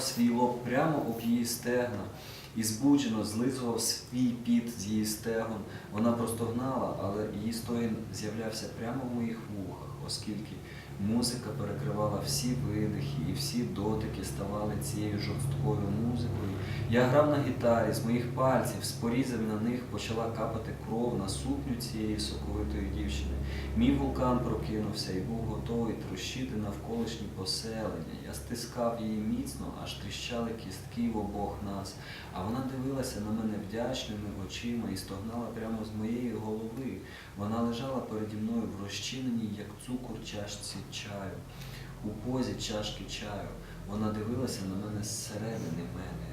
свій лоб прямо об її стегна і збуджено злизував свій піт з її стегон. Вона простогнала, але її стоїн з'являвся прямо в моїх вухах, оскільки музика перекривала всі видихи і всі дотики ставали цією жорсткою музикою. Я грав на гітарі, з моїх пальців, з порізів на них почала капати кров на сукню цієї соковитої дівчини. Мій вулкан прокинувся і був готовий трощити навколишні поселення. Я стискав її міцно, аж тріщали кістки в обох нас. А вона дивилася на мене вдячними очима і стогнала прямо з моєї голови. Вона лежала переді мною в розчиненій, як цукор чашці чаю, у позі чашки чаю. Вона дивилася на мене зсередини мене.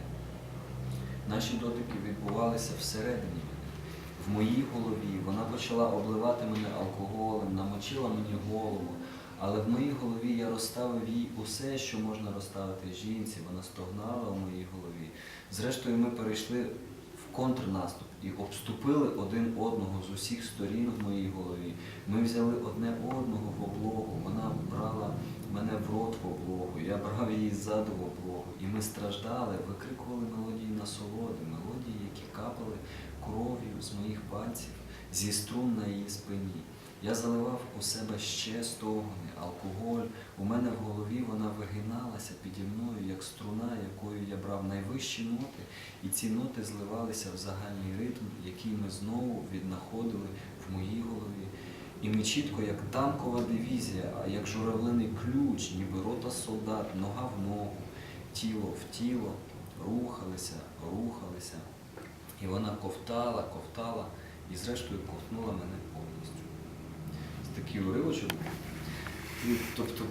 Наші дотики відбувалися всередині мене. В моїй голові вона почала обливати мене алкоголем, намочила мені голову. Але в моїй голові я розставив їй усе, що можна розставити жінці. Вона стогнала в моїй голові. Зрештою, ми перейшли в контрнаступ і обступили один одного з усіх сторін в моїй голові. Ми взяли одне одного в облогу. Вона брала мене в рот в облогу, я брав її ззаду в облогу. І ми страждали, викрикували мелодії насолоди, мелодії, які капали кров'ю з моїх пальців, зі струн на її спині. Я заливав у себе ще стогони, алкоголь. У мене в голові вона вигиналася піді мною, як струна, якою я брав найвищі ноти, і ці ноти зливалися в загальний ритм, який ми знову віднаходили в моїй голові. І ми чітко, як танкова дивізія, а як журавлиний ключ, ніби рота солдат, нога в ногу, тіло в тіло, рухалися, рухалися. І вона ковтала, ковтала і зрештою ковтнула мене повністю. Це такий уривочок. І, тобто